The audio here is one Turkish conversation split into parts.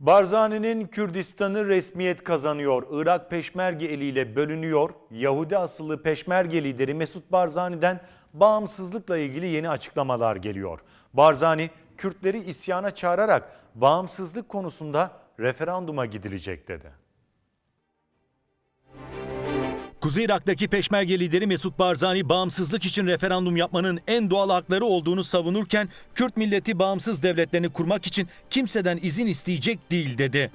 Barzani'nin Kürdistan'ı resmiyet kazanıyor. Irak peşmerge eliyle bölünüyor. Yahudi asıllı peşmerge lideri Mesut Barzani'den bağımsızlıkla ilgili yeni açıklamalar geliyor. Barzani, Kürtleri isyana çağırarak bağımsızlık konusunda referanduma gidilecek dedi. Kuzey Irak'taki peşmerge lideri Mesut Barzani bağımsızlık için referandum yapmanın en doğal hakları olduğunu savunurken Kürt milleti bağımsız devletlerini kurmak için kimseden izin isteyecek değil dedi.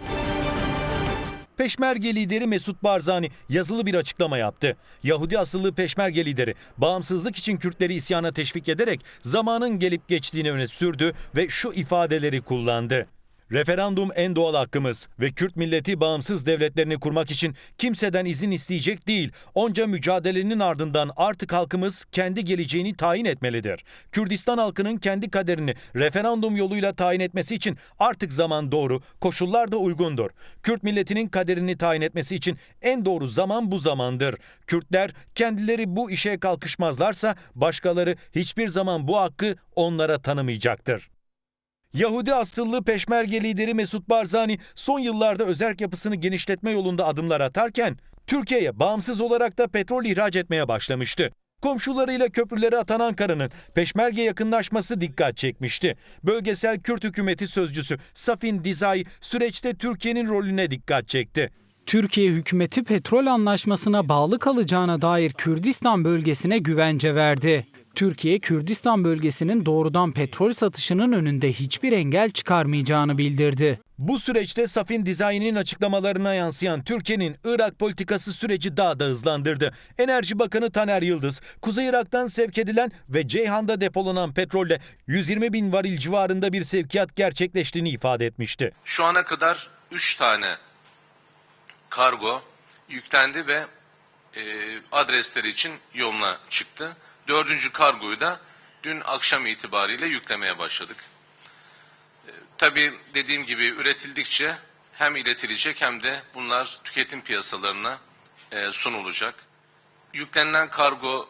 Peşmerge lideri Mesut Barzani yazılı bir açıklama yaptı. Yahudi asıllı peşmerge lideri bağımsızlık için Kürtleri isyana teşvik ederek zamanın gelip geçtiğini öne sürdü ve şu ifadeleri kullandı. Referandum en doğal hakkımız ve Kürt milleti bağımsız devletlerini kurmak için kimseden izin isteyecek değil. Onca mücadelenin ardından artık halkımız kendi geleceğini tayin etmelidir. Kürdistan halkının kendi kaderini referandum yoluyla tayin etmesi için artık zaman doğru, koşullar da uygundur. Kürt milletinin kaderini tayin etmesi için en doğru zaman bu zamandır. Kürtler kendileri bu işe kalkışmazlarsa başkaları hiçbir zaman bu hakkı onlara tanımayacaktır. Yahudi asıllı peşmerge lideri Mesut Barzani son yıllarda özerk yapısını genişletme yolunda adımlar atarken Türkiye'ye bağımsız olarak da petrol ihraç etmeye başlamıştı. Komşularıyla köprüleri atan Ankara'nın peşmerge yakınlaşması dikkat çekmişti. Bölgesel Kürt hükümeti sözcüsü Safin Dizay süreçte Türkiye'nin rolüne dikkat çekti. Türkiye hükümeti petrol anlaşmasına bağlı kalacağına dair Kürdistan bölgesine güvence verdi. Türkiye, Kürdistan bölgesinin doğrudan petrol satışının önünde hiçbir engel çıkarmayacağını bildirdi. Bu süreçte Safin Dizay'ın açıklamalarına yansıyan Türkiye'nin Irak politikası süreci daha da hızlandırdı. Enerji Bakanı Taner Yıldız, Kuzey Irak'tan sevk edilen ve Ceyhan'da depolanan petrolle 120 bin varil civarında bir sevkiyat gerçekleştiğini ifade etmişti. Şu ana kadar 3 tane kargo yüklendi ve e, adresleri için yoluna çıktı. Dördüncü kargoyu da dün akşam itibariyle yüklemeye başladık. E, tabii dediğim gibi üretildikçe hem iletilecek hem de bunlar tüketim piyasalarına e, sunulacak. Yüklenilen kargo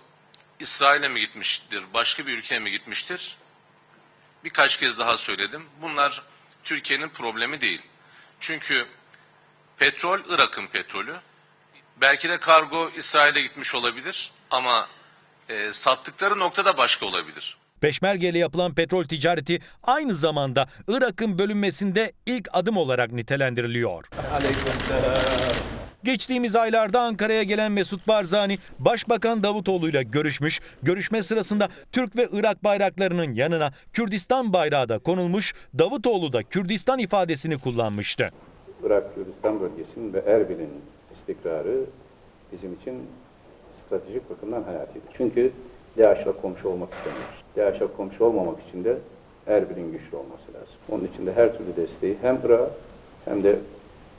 İsrail'e mi gitmiştir, başka bir ülkeye mi gitmiştir? Birkaç kez daha söyledim. Bunlar Türkiye'nin problemi değil. Çünkü Petrol Irak'ın petrolü. Belki de kargo İsrail'e gitmiş olabilir ama e, sattıkları noktada başka olabilir. Peşmerge ile yapılan petrol ticareti aynı zamanda Irak'ın bölünmesinde ilk adım olarak nitelendiriliyor. Geçtiğimiz aylarda Ankara'ya gelen Mesut Barzani, Başbakan Davutoğlu ile görüşmüş. Görüşme sırasında Türk ve Irak bayraklarının yanına Kürdistan bayrağı da konulmuş. Davutoğlu da Kürdistan ifadesini kullanmıştı. Irak Kürdistan bölgesinin ve Erbil'in istikrarı bizim için stratejik bakımdan hayatidir. Çünkü DAEŞ'le komşu olmak istemiyoruz. DAEŞ'le komşu olmamak için de Erbil'in güçlü olması lazım. Onun için de her türlü desteği hem Irak hem de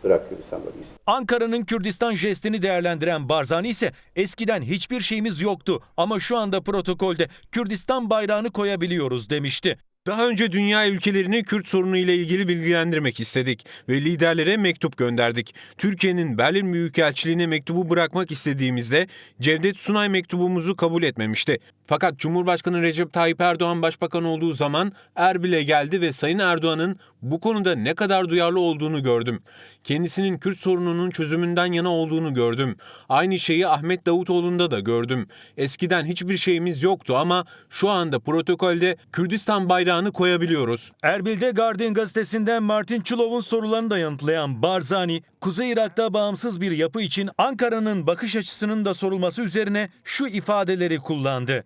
Irak Kürdistan bölgesi. Ankara'nın Kürdistan jestini değerlendiren Barzani ise eskiden hiçbir şeyimiz yoktu ama şu anda protokolde Kürdistan bayrağını koyabiliyoruz demişti. Daha önce dünya ülkelerini Kürt sorunu ile ilgili bilgilendirmek istedik ve liderlere mektup gönderdik. Türkiye'nin Berlin Büyükelçiliğine mektubu bırakmak istediğimizde Cevdet Sunay mektubumuzu kabul etmemişti. Fakat Cumhurbaşkanı Recep Tayyip Erdoğan başbakan olduğu zaman Erbil'e geldi ve Sayın Erdoğan'ın bu konuda ne kadar duyarlı olduğunu gördüm. Kendisinin Kürt sorununun çözümünden yana olduğunu gördüm. Aynı şeyi Ahmet Davutoğlu'nda da gördüm. Eskiden hiçbir şeyimiz yoktu ama şu anda protokolde Kürdistan bayrağını koyabiliyoruz. Erbil'de Guardian gazetesinden Martin Çulov'un sorularını da yanıtlayan Barzani, Kuzey Irak'ta bağımsız bir yapı için Ankara'nın bakış açısının da sorulması üzerine şu ifadeleri kullandı.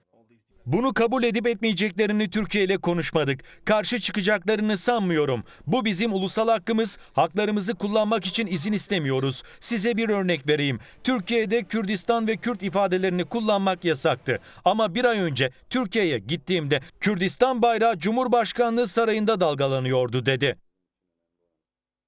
Bunu kabul edip etmeyeceklerini Türkiye ile konuşmadık. Karşı çıkacaklarını sanmıyorum. Bu bizim ulusal hakkımız. Haklarımızı kullanmak için izin istemiyoruz. Size bir örnek vereyim. Türkiye'de Kürdistan ve Kürt ifadelerini kullanmak yasaktı. Ama bir ay önce Türkiye'ye gittiğimde Kürdistan bayrağı Cumhurbaşkanlığı sarayında dalgalanıyordu dedi.